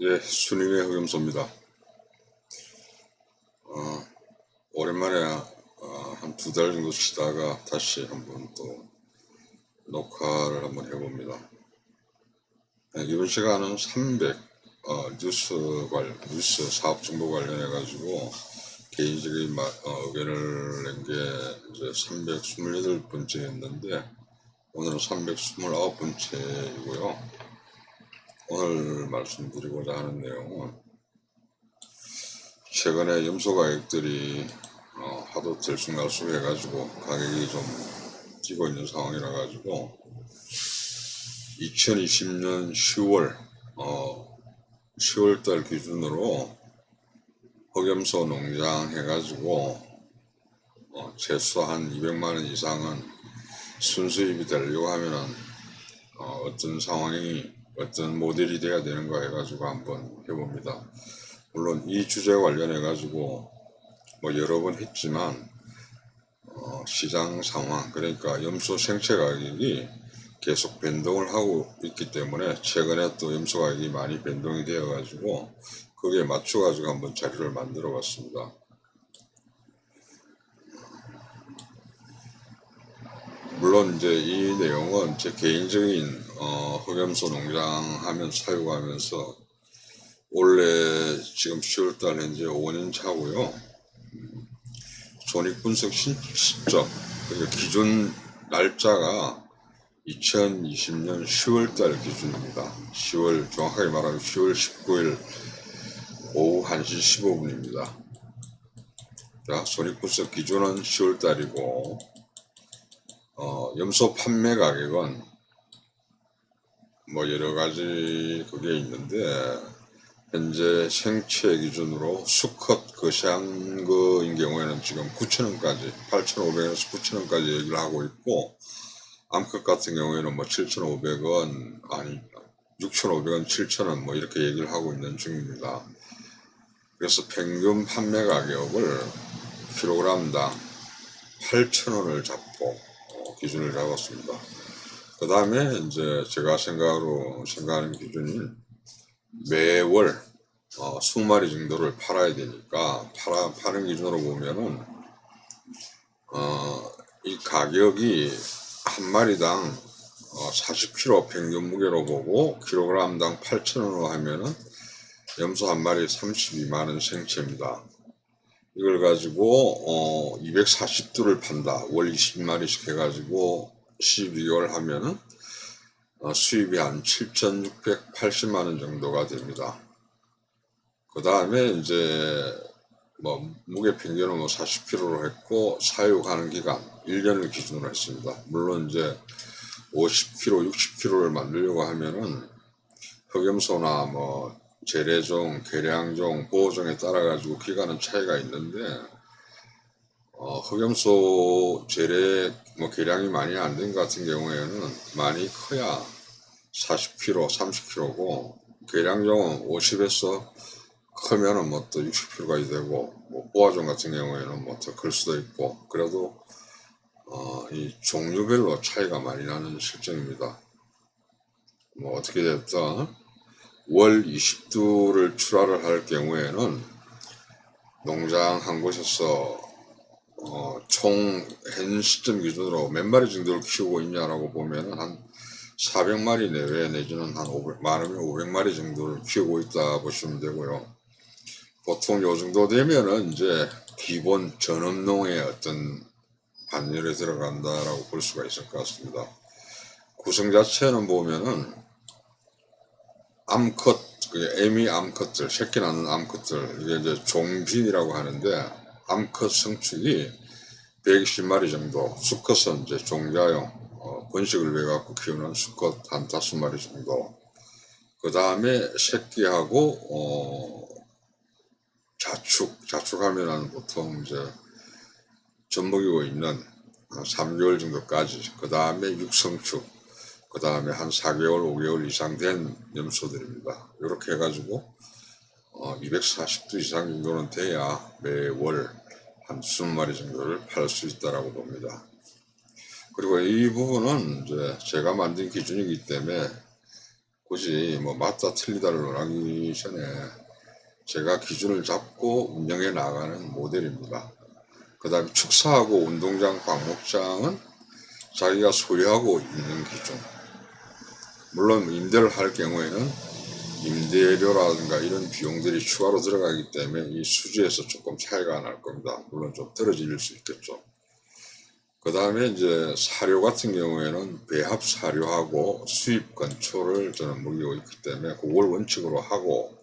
예, 순임의 흑염소입니다. 어, 오랜만에 어, 한두 달 정도 쉬다가 다시 한번 또 녹화를 한번 해봅니다. 네, 이번 시간은 300 어, 뉴스 관 뉴스 사업 정보 관련해 가지고 개인적인 마, 어, 의견을 낸 게 이제 328번째였는데 오늘은 329번째이고요. 오늘 말씀드리고자 하는 내용은 최근에 염소 가격들이 어, 하도 들쑥날쑥 해가지고 가격이 좀 뛰고 있는 상황이라 가지고 2020년 10월 어, 10월달 기준으로 흑염소 농장 해가지고 어, 최소 한 200만 원 이상은 순수입이 되려고 하면은 어, 어떤 상황이 어떤 모델이 돼야 되는가 해가지고 한번 해봅니다. 물론 이 주제 관련해 가지고 뭐 여러 번 했지만 어, 시장 상황 그러니까 염소 생체 가격이 계속 변동을 하고 있기 때문에 최근에 또 염소 가격이 많이 변동이 되어 가지고 거기에 맞춰 가지고 한번 자료를 만들어 봤습니다. 물론 이제 이 내용은 제 개인적인 어, 흑염소 농장 하면 사육하면서 올해 지금 10월달 현재 5년 차고요. 음, 손익 분석 시, 시점 그러니까 기준 날짜가 2020년 10월달 기준입니다. 10월 정확하게 말하면 10월 19일 오후 1시 15분입니다. 자, 손익 분석 기준은 10월달이고 어, 염소 판매 가격은 뭐 여러 가지 그게 있는데 현재 생체 기준으로 수컷 거시한 거인 경우에는 지금 9,000원까지 8,500원에서 9,000원까지 얘기를 하고 있고 암컷 같은 경우에는 뭐 7,500원 아니 6,500원, 7,000원 뭐 이렇게 얘기를 하고 있는 중입니다. 그래서 평균 판매 가격을 킬로그램당 8,000원을 잡고 어, 기준을 잡았습니다. 그 다음에 이제 제가 생각으로 생각하는 기준이 매월 어, 20마리 정도를 팔아야 되니까 팔아, 파는 기준으로 보면은 어, 이 가격이 한 마리당 어, 40kg 평균 무게로 보고 킬로그램당 8,000원으로 하면은 염소 한 마리 32만 원 생체입니다. 이걸 가지고 어 240두를 판다. 월 20마리씩 해가지고 12개월 하면은 어, 수입이 한 7,680만 원 정도가 됩니다. 그 다음에 이제 뭐 무게 평균은 뭐 40kg로 했고 사육하는 기간 1년을 기준으로 했습니다. 물론 이제 50kg, 60kg를 만들려고 하면은 흑염소나 뭐 재래종, 개량종, 보호종에 따라 가지고 기간은 차이가 있는데 어, 흑염소 재래 뭐 개량이 많이 안 된 같은 경우에는 많이 커야 40kg, 30kg고 개량종은 50에서 크면은 뭐 또 60kg가 되고 뭐 보아종 같은 경우에는 뭐 더 클 수도 있고 그래도 어, 이 종류별로 차이가 많이 나는 실정입니다. 뭐 어떻게 됐든 월 20두를 출하를 할 경우에는 농장 한 곳에서 어, 총현 시점 기준으로 몇 마리 정도를 키우고 있냐라고 보면은 한 400마리 내외 내지는 한 500, 많으면 500마리 정도를 키우고 있다 보시면 되고요. 보통 요 정도 되면은 이제 기본 전업농의 어떤 반열에 들어간다라고 볼 수가 있을 것 같습니다. 구성 자체는 보면은 암컷, 그 애미 암컷들, 새끼 낳는 암컷들, 이게 이제 종빈이라고 하는데, 암컷 성축이 120마리 정도, 수컷은 이제 종자용, 어, 번식을 위해 갖고 키우는 수컷 한 다섯 마리 정도. 그 다음에 새끼하고, 어, 자축, 자축하면은 보통 이제 젖먹이고 있는 한 3개월 정도까지, 그 다음에 육성축, 그 다음에 한 4개월, 5개월 이상 된 염소들입니다. 이렇게 해가지고 어, 240도 이상 정도는 돼야 매월 한 20마리 정도를 팔 수 있다라고 봅니다. 그리고 이 부분은 이제 제가 만든 기준이기 때문에 굳이 뭐 맞다 틀리다를 논하기 전에 제가 기준을 잡고 운영해 나가는 모델입니다. 그 다음에 축사하고 운동장, 방목장은 자기가 소유하고 있는 기준. 물론 임대를 할 경우에는 임대료라든가 이런 비용들이 추가로 들어가기 때문에 이 수지에서 조금 차이가 날 겁니다. 물론 좀 떨어질 수 있겠죠. 그 다음에 이제 사료 같은 경우에는 배합 사료하고 수입 건초를 저는 먹이고 있기 때문에 그걸 원칙으로 하고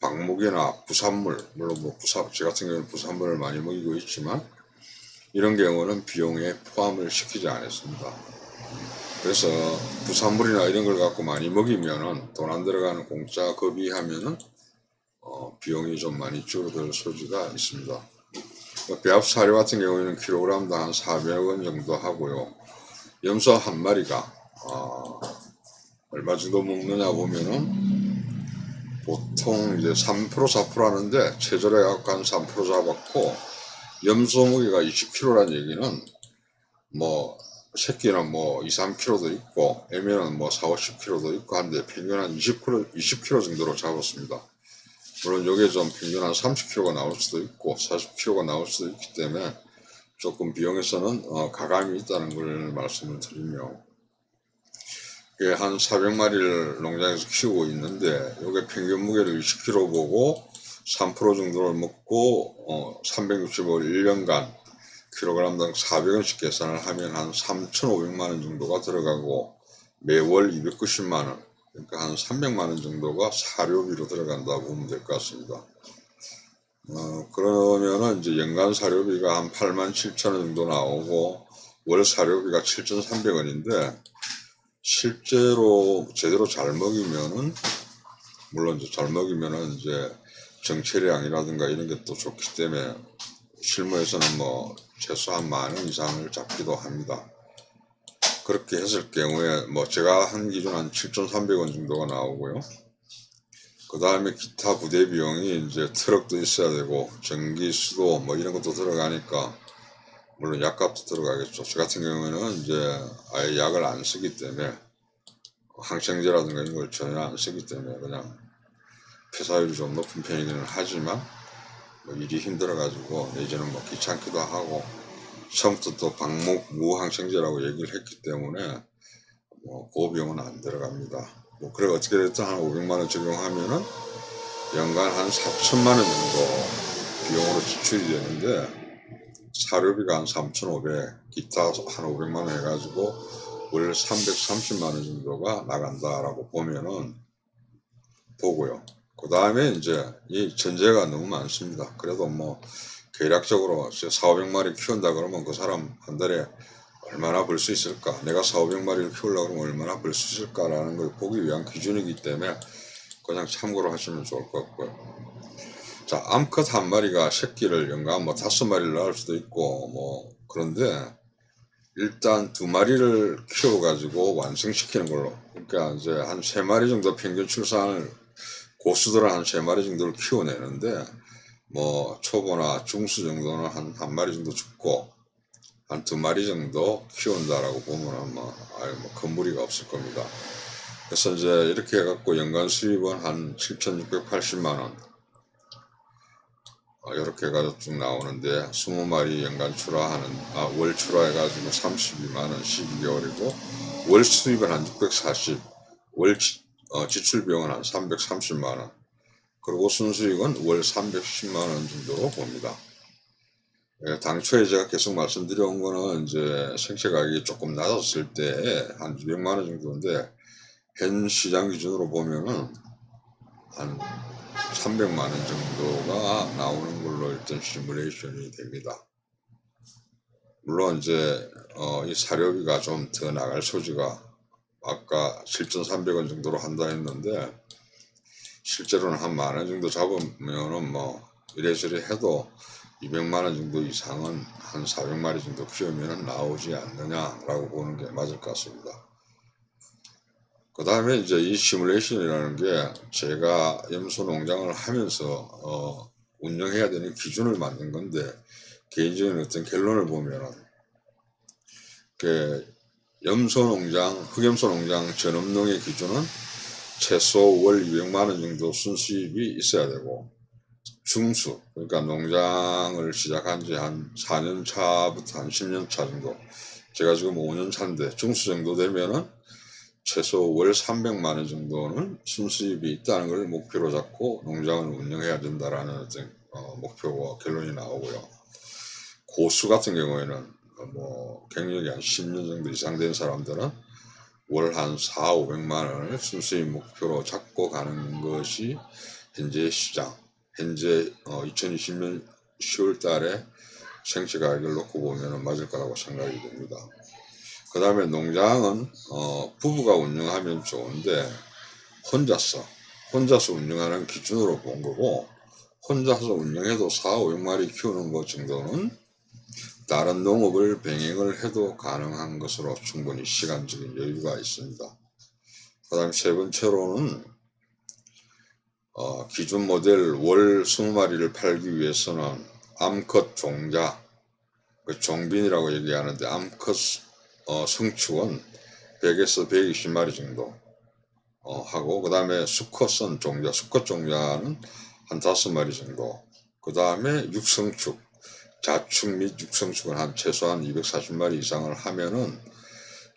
방목이나 부산물, 물론 뭐 부산, 제 같은 경우는 부산물을 많이 먹이고 있지만 이런 경우는 비용에 포함을 시키지 않았습니다. 그래서 부산물이나 이런 걸 갖고 많이 먹이면은 돈 안 들어가는 공짜 급이하면은 어, 비용이 좀 많이 줄어들 소지가 있습니다. 뭐 배합 사료 같은 경우에는 킬로그램당 한 400원 정도 하고요. 염소 한 마리가 어, 얼마 정도 먹느냐 보면은 보통 이제 3% 4% 하는데 체절에 한3% 잡았고 염소 무게가 20kg란 얘기는 뭐 새끼는 뭐 2, 3kg도 있고 애매는 뭐 4, 50kg도 있고 한데 평균 한 20kg, 20kg 정도로 잡았습니다. 물론 요게 좀 평균 한 30kg가 나올 수도 있고 40kg가 나올 수도 있기 때문에 조금 비용에서는 어, 가감이 있다는 걸 말씀을 드리며 한 400마리를 농장에서 키우고 있는데 요게 평균 무게를 20kg 보고 3% 정도를 먹고 어, 365일 1년간 킬로그램당 400원씩 계산을 하면 한 3,500만 원 정도가 들어가고 매월 290만 원 그러니까 한 300만 원 정도가 사료비로 들어간다고 보면 될 것 같습니다. 어, 그러면은 이제 연간 사료비가 한 8만 7천 원 정도 나오고 월 사료비가 7,300원인데 실제로 제대로 잘 먹이면은 물론 이제 잘 먹이면은 이제 정체량이라든가 이런 게 또 좋기 때문에 실무에서는 뭐 최소한 만 원 이상을 잡기도 합니다. 그렇게 했을 경우에 뭐 제가 한 기준 한 7,300원 정도가 나오고요. 그 다음에 기타 부대 비용이 이제 트럭도 있어야 되고 전기, 수도 뭐 이런 것도 들어가니까 물론 약값도 들어가겠죠. 저 같은 경우에는 이제 아예 약을 안 쓰기 때문에 항생제라든가 이런 걸 전혀 안 쓰기 때문에 그냥 폐사율이 좀 높은 편이기는 하지만 뭐 일이 힘들어가지고 예전은 뭐 귀찮기도 하고 처음부터 또 방목 무항생제라고 얘기를 했기 때문에 뭐 고비용은 안 들어갑니다. 뭐 그래 어떻게 됐든 한 500만 원 적용하면은 연간 한 4천만 원 정도 비용으로 지출이 되는데 사료비가 한 3,500, 기타 한 500만 원 해가지고 월 330만 원 정도가 나간다라고 보면은 보고요. 그 다음에 이제 이 전제가 너무 많습니다. 그래도 뭐 계략적으로 4, 500마리 키운다 그러면 그 사람 한 달에 얼마나 벌 수 있을까? 내가 4, 500마리를 키우려고 그러면 얼마나 벌 수 있을까라는 걸 보기 위한 기준이기 때문에 그냥 참고로 하시면 좋을 것 같고요. 자, 암컷 한 마리가 새끼를 연간 뭐 다섯 마리를 낳을 수도 있고 뭐 그런데 일단 두 마리를 키워가지고 완성시키는 걸로 그러니까 이제 한 세 마리 정도 평균 출산을 고수들은 한 세 마리 정도를 키워내는데 뭐 초보나 중수 정도는 한 한 마리 정도 죽고 한 두 마리 정도 키운다라고 보면은 뭐 아예 뭐 큰 무리가 없을 겁니다. 그래서 이제 이렇게 해갖고 연간 수입은 한 7,680만 원. 어, 이렇게 해가지고 쭉 나오는데 20마리 연간 출하하는 아, 월 출하해가지고 32만 원 12개월이고 월 수입은 한 640, 월 지, 어, 지출 비용은 한 330만 원. 그리고 순수익은 월 310만 원 정도로 봅니다. 예, 당초에 제가 계속 말씀드려온 거는 이제 생체 가격이 조금 낮았을 때 한 200만 원 정도인데 현 시장 기준으로 보면은 한 300만 원 정도가 나오는 걸로 일단 시뮬레이션이 됩니다. 물론 이제 어, 이 사료비가 좀 더 나갈 소지가 아까 7,300원 정도로 한다 했는데 실제로는 한 만 원 정도 잡으면은 뭐 이래저래 해도 200만 원 정도 이상은 한 400마리 정도 키우면 나오지 않느냐라고 보는 게 맞을 것 같습니다. 그 다음에 이제 이 시뮬레이션이라는 게 제가 염소 농장을 하면서 어, 운영해야 되는 기준을 만든 건데 개인적인 어떤 결론을 보면은 그 염소 농장, 흑염소 농장 전업농의 기준은 최소 월 200만 원 정도 순수입이 있어야 되고 중수 그러니까 농장을 시작한 지 한 4년 차부터 한 10년 차 정도 제가 지금 5년 차인데 중수 정도 되면은 최소 월 300만 원 정도는 순수입이 있다는 걸 목표로 잡고 농장을 운영해야 된다라는 어떤 어, 목표와 결론이 나오고요. 고수 같은 경우에는 어, 뭐 경력이 한 10년 정도 이상 된 사람들은 월 한 4, 500만 원을 순수입 목표로 잡고 가는 것이 현재 시장, 현재 어, 2020년 10월 달에 생채 가격을 놓고 보면 맞을 거라고 생각이 됩니다. 그 다음에 농장은 어, 부부가 운영하면 좋은데 혼자서 혼자서 운영하는 기준으로 본 거고 혼자서 운영해도 4, 500마리 키우는 것 정도는 다른 농업을 병행을 해도 가능한 것으로 충분히 시간적인 여유가 있습니다. 그 다음 세 번째로는 어, 기준 모델 월 20마리를 팔기 위해서는 암컷 종자, 그 종빈이라고 얘기하는데 암컷 어, 성축은 100에서 120마리 정도 어, 하고 그 다음에 수컷은 종자, 수컷 종자는 한 5마리 정도 그 다음에 육성축, 자축 및 육성축은 한 최소한 240마리 이상을 하면은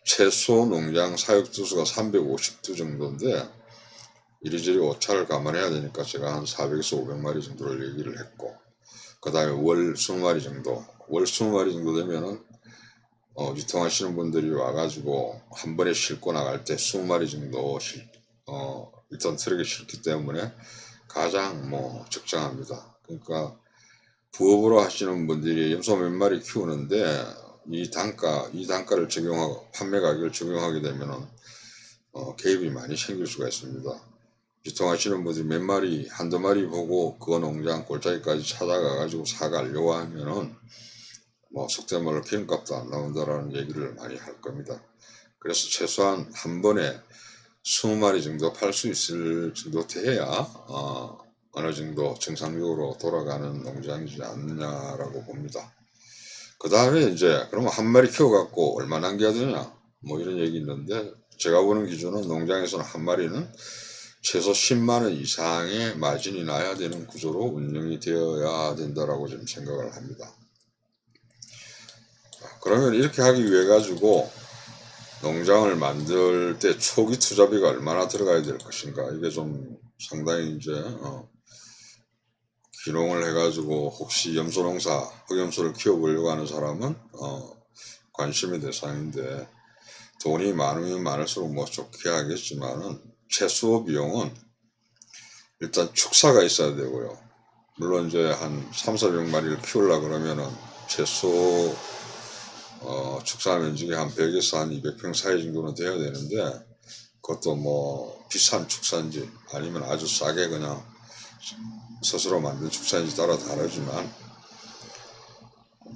최소 농장 사육두수가 350두 정도인데 이리저리 오차를 감안해야 되니까 제가 한 400에서 500마리 정도를 얘기를 했고 그 다음에 월 20마리 정도 월 20마리 정도 되면은 어, 유통하시는 분들이 와가지고 한 번에 싣고 나갈 때 20마리 정도 실, 어, 일단 트럭에 싣기 때문에 가장 뭐 적정합니다. 그러니까 부업으로 하시는 분들이 염소 몇 마리 키우는데 이 단가, 이 단가를 적용하고 판매 가격을 적용하게 되면은 어, 개입이 많이 생길 수가 있습니다. 유통하시는 분들이 몇 마리, 한두 마리 보고 그 농장 골짜기까지 찾아가 가지고 사가려고 하면은 뭐 속된 말로 기름값도 안 나온다라는 얘기를 많이 할 겁니다. 그래서 최소한 한 번에 20마리 정도 팔 수 있을 정도 돼야 어, 어느 정도 정상적으로 돌아가는 농장이지 않느냐라고 봅니다. 그 다음에 이제 그러면 한 마리 키워갖고 얼마 남겨야 되냐 뭐 이런 얘기 있는데 제가 보는 기준은 농장에서는 한 마리는 최소 10만 원 이상의 마진이 나야 되는 구조로 운영이 되어야 된다라고 좀 생각을 합니다. 그러면 이렇게 하기 위해 가지고 농장을 만들 때 초기 투자비가 얼마나 들어가야 될 것인가 이게 좀 상당히 이제 어, 기농을 해가지고 혹시 염소 농사 흑염소를 키워보려고 하는 사람은 어, 관심의 대상인데 돈이 많으면 많을수록 뭐 좋게 하겠지만은 최소 비용은 일단 축사가 있어야 되고요. 물론 이제 한 3, 400마리를 키우려 그러면은 최소 어, 축사 면적이 한 100에서 한 200평 사이 정도는 돼야 되는데 그것도 뭐 비싼 축사인지 아니면 아주 싸게 그냥 스스로 만든 축사인지 따라 다르지만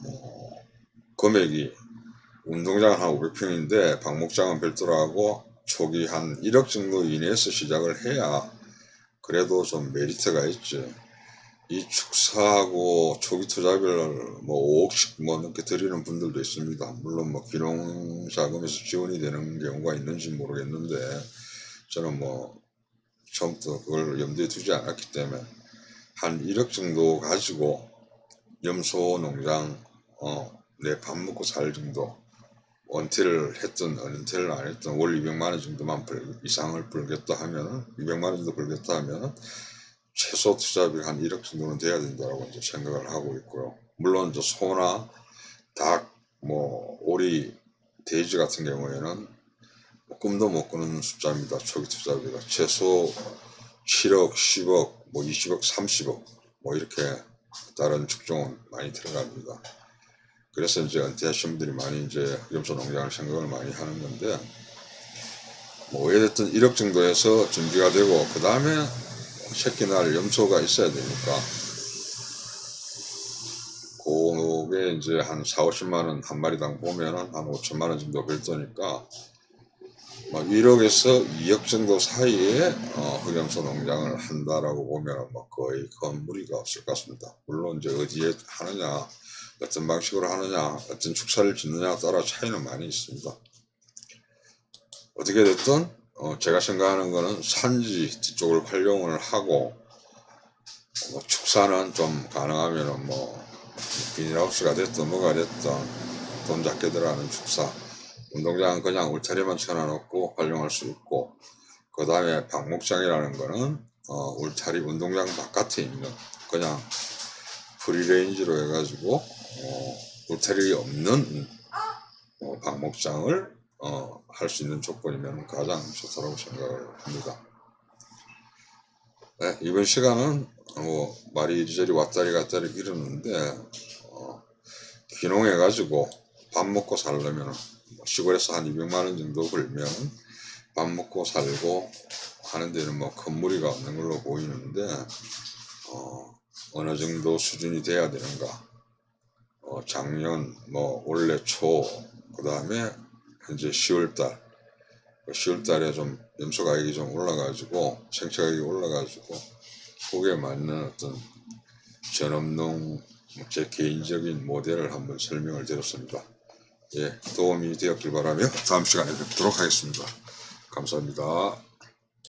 뭐 금액이 운동장은 한 500평인데 방목장은 별도로 하고 초기 한 1억 정도 이내에서 시작을 해야 그래도 좀 메리트가 있지. 이 축사하고 초기 투자비를 뭐 5억씩 뭐 넘게 드리는 분들도 있습니다. 물론 뭐 기농 자금에서 지원이 되는 경우가 있는지 모르겠는데 저는 뭐 처음부터 그걸 염두에 두지 않았기 때문에 한 1억 정도 가지고 염소 농장 어 내 밥 먹고 살 정도 원태를 했던 은퇴를 안 했던 월 200만 원 정도만 벌, 이상을 벌겠다 하면은 200만 원 정도 벌겠다 하면은 최소 투자비가 한 1억 정도는 돼야 된다고 이제 생각을 하고 있고요. 물론 이제 소나 닭, 뭐 오리, 돼지 같은 경우에는 뭐 꿈도 못 꾸는 숫자입니다. 초기 투자비가 최소 7억, 10억, 뭐 20억, 30억 뭐 이렇게 다른 축종은 많이 들어갑니다. 그래서 이제 은퇴하신 분들이 많이 이제 염소 농장을 생각을 많이 하는 건데 뭐 어찌됐든 1억 정도 해서 준비가 되고 그 다음에 새끼 날 염소가 있어야 되니까 그게 이제 한 4, 50만 원 한 마리당 보면은 한 5천만 원 정도 별도니까 뭐 1억에서 2억 정도 사이에 어, 흑염소 농장을 한다라고 보면 뭐 거의 큰 무리가 없을 것 같습니다. 물론 이제 어디에 하느냐, 어떤 방식으로 하느냐, 어떤 축사를 짓느냐에 따라 차이는 많이 있습니다. 어떻게 됐든 어, 제가 생각하는 거는 산지 뒤쪽을 활용을 하고 뭐 축사는 좀 가능하면은 뭐 비닐하우스가 됐든 뭐가 됐든 돈 작게 들어가는 축사 운동장은 그냥 울타리만 쳐놔놓고 활용할 수 있고 그 다음에 방목장이라는 거는 어, 울타리 운동장 바깥에 있는 그냥 프리레인지로 해가지고 어, 울타리 없는 어, 방목장을 어, 할 수 있는 조건이면 가장 좋다고 생각을 합니다. 네, 이번 시간은 뭐 말이 이리저리 왔다리 갔다리 이러는데 어, 귀농해가지고 밥 먹고 살려면 뭐 시골에서 한 200만 원 정도 벌면 밥 먹고 살고 하는 데는 뭐 큰 무리가 없는 걸로 보이는데 어, 어느 정도 수준이 돼야 되는가 어, 작년 뭐 올해 초 그 다음에 현재 10월달 10월달에 좀 염소 가격이 좀 올라가지고 생채 가격이 올라가지고 거기에 맞는 어떤 전업농 제 개인적인 모델을 한번 설명을 드렸습니다. 예, 도움이 되었길 바라며 다음 시간에 뵙도록 하겠습니다. 감사합니다.